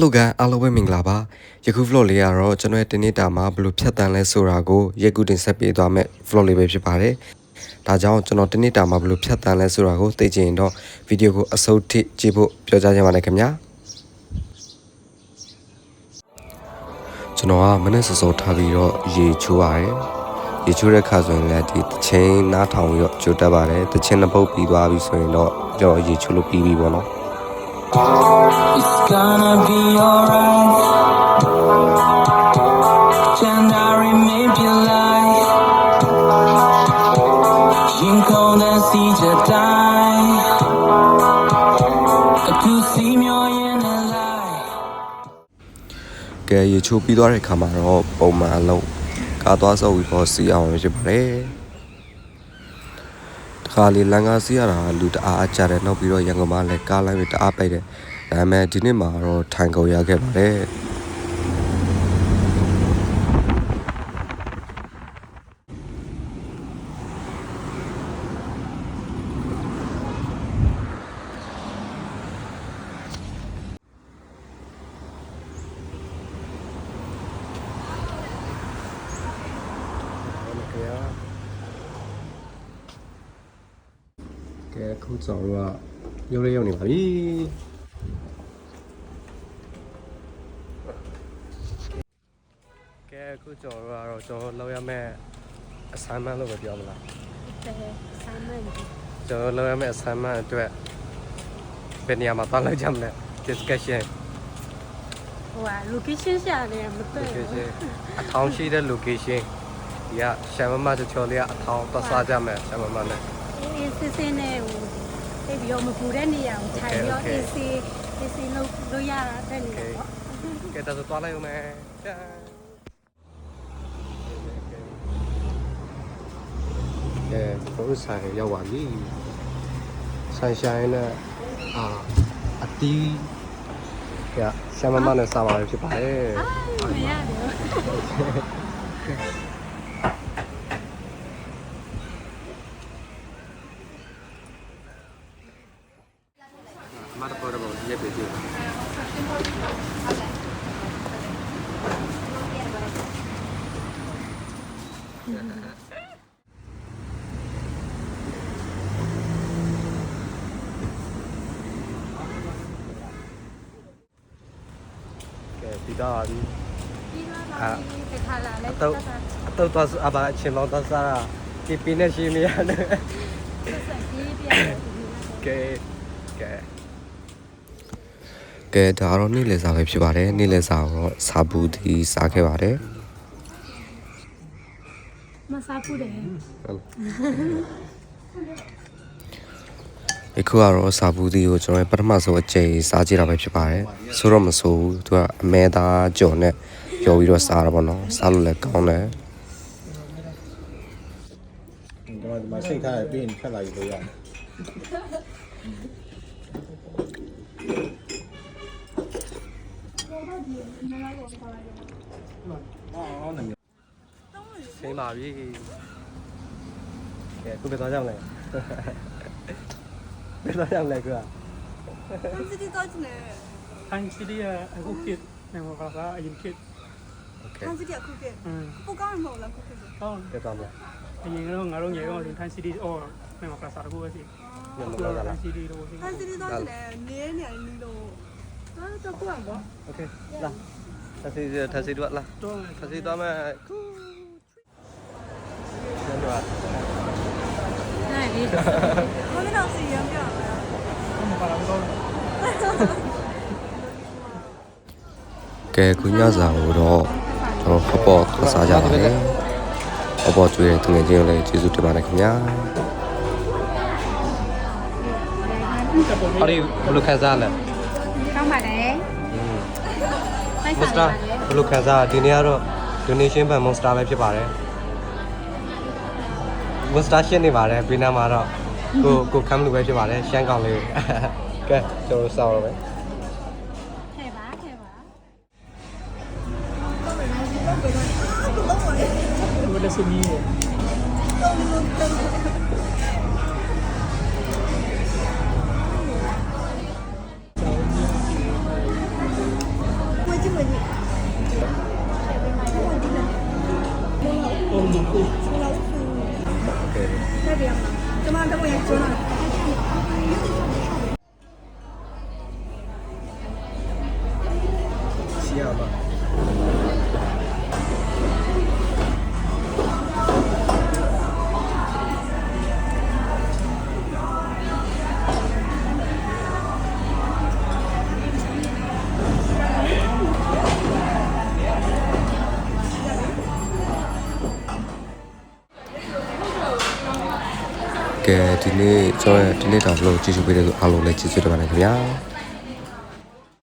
Hello guys အားလုံးပဲမင်္ဂလာပါယခု vlog လေးကတော့ကျွန်တော်ရဲ့တင်းနေတာမှာဘယ်လိုဖြတ်တန်းလဲဆိုတာကိုရက်ကူတင်ဆက်ပေးသွားမယ့် vlog လေးပဲဖြစ်ပါတယ်ဒါကြောင့်ကျွန်တော်တင်းနေတာမှာဘယ်လိုဖြတ်တန်းလဲဆိုတာကိုသိချင်ရင်တော့ဗီဒီယိုကိုအဆုံးထိကြည့်ဖို့ပြောကြားချင်ပါတယ်ခင်ဗျာကျွန်တော်ကမနေ့စောစောထားပြီးတော့ရေချိုးရတယ်ရေချိုးတဲ့ခါဆိုရင်လည်းဒီတချင်းနားထောင်ပြီးတော့ချိုးတတ်ပါတယ်တချင်းနှစ်ပုတ်ပြီးသွားပြီဆိုရင်တော့ကျွန်တော်ရေချိုးလို့ပြီးပြီပေါ့နော် It's gonna be alright. And I remember your life. ရင်ခုန်တဲ့စီချက်တိုင်းအခုစီမျောရင်လည်း light ကဲရေချိုးပြီးသွားတဲ့ခါမှာတော့ပုံမှန်အလုံးကားသွားဆောက်ပြီးတော့စီအောင်ဖြစ်ပါတယ်တ ခါလေလန်ကားစီရတာလူတအားအကြတယ်နောက်ပြီးတော့ရန်ကုန်မှာလည်းကားလိုင်းတွေတအားပိတ်တယ်ဒါပေမဲ့ဒီနေ့မှာတော့ထိုင်ကုန်ရခဲ့ပါတယ် အခုကျွန်တော်တို့ကရုပ်ရရောက်နေပါပြီကဲအခုကျွန်တော်တို့ကတော့ကျွန်တော်လောက်ရမဲ့ assignment လို့ပဲပြောမလားဆမ်းမန်ကျွန်တော်လောက်ရမဲ့ assignment အတွက်ဘယ်နေရာမှာသွားလိုက်ကြမလဲ discussion ဟိုက location ရှာနေမတွေ့ဘူး location အထောင်ရှိတဲ့ location ဒီကရှမ်းမမချော်လေးကအထောင်သွားစားကြမယ်ရှမ်းမမနဲ့ အေးစစ်စစ်နဲ့ဟိုအေးပြီးတော့မပူတဲ့နေရာကိုခြိုင်ပြီးတော့ Okay, okay. အေးစစ်အေးစစ်လို့လို့ရတဲ့နေရာပေါ့ကဲဒါဆိုသွားလိုက်ဦးမယ်ကျန်ကဲဘုရားဆိုင်ရောက်ပါပြီဆိုင်ဆိုင်နဲ့အာအတီးကရှမ်းမမနဲ့စားပါပဲဖြစ်ပါတယ်မရတယ် မတ်ပေါ်တော့ရက်ပြီကြည့် ကဲဒီတော့ဒီပြီးတော့ဒီခါလာလဲအတော့အတော့သွားအပါအချင်းလောသွားစားတာဒီပင်းနဲ့ရှင်းမရတယ်ဆက်ပြီးပြရတယ်ကဲကဲကဲဒါတော့နေ့လည်စာပဲဖြစ်ပါတယ်နေ့လည်စာတော့စာဘူးဒီစားခဲ့ပါတယ်မစားဘူးတယ် အခုကတော့စာဘူးဒီကိုကျွန်တော်ပထမဆုံးအကြိမ်စားကြည့်တာပဲဖြစ်ပါတယ်ဆိုတော့မဆိုးဘူးသူကအမဲသားကြော်နဲ့ရောပြီးတော့စားတာပေါ့နော်စားလို့လည်းကောင်းတယ်ဒီမှာဒီမှာစိတ်ထားရပြီးရင်ဖြတ်လာယူလို့ရတယ်ဆင်းပါပြီကဲခုပဲသွားကြမလဲ ဘယ်သွားကြမလဲကွာ ထိုင်းစီးရီးယားအခုခေတ်နေမှာပါအရင်ခေတ် โอเค 看这点酷点， အင်း 不刚好了酷点。 ကောင်း ကဲသွားမလား အရင်ကတော့ငါတို့ငယ်တော့ထိုင်းစီးရီးအော်နေမှာပါစားတကူပဲစီ ညမသွားကြ ထို လား င်းစီးရီးတော့စီ 看这里到起来，年年里头，啊，这不完吧？ โอเคလာทัศนีทัศนีด้วยလာ တော့ ทัศนีသွားမယ်ကူကျန်တော့ နိုင်ပြီ 我那张是一样表的。 မပါတော့ ကဲခုညစာကိုတော့ကျွန်တော်ဖပေါ်သွားစားကြပါတယ်ဖပေါ်ကျွေးတဲ့သူငယ်ချင်းကိုလည်းကျေးဇူးတင်ပါတယ်ခင်ဗျာဟောဒီဘယ်လိုခံစားလဲကောင်းပါတယ်ဖိုက်မစားစနေတာပါတယ်ဘယ်လိုခံစားဒီနေ့ကတော့ donation ဘန် monster ပဲဖြစ်ပါတယ် monster ရှင်းနေပါတယ်ဘေးနားမှာတော့ ကိုကိုခမ်းလူပဲဖြစ်ပါတယ်ရှမ်းကောင်လေးကဲကျွန်တော်စောင်းတော့ပဲခဲပါခဲပါဘယ်လိုစနည်းလဲဟုတ်ကဲ့ 妈，等我研究 ဒီနေ့ကျွန်တော်ရဲ့ဒီနေ့တာဘလို့ကြည့်ရှုပေးတဲ့ဆိုအားလုံးလည်းကျေးဇူးတင်ပါတယ်ခင်ဗျာ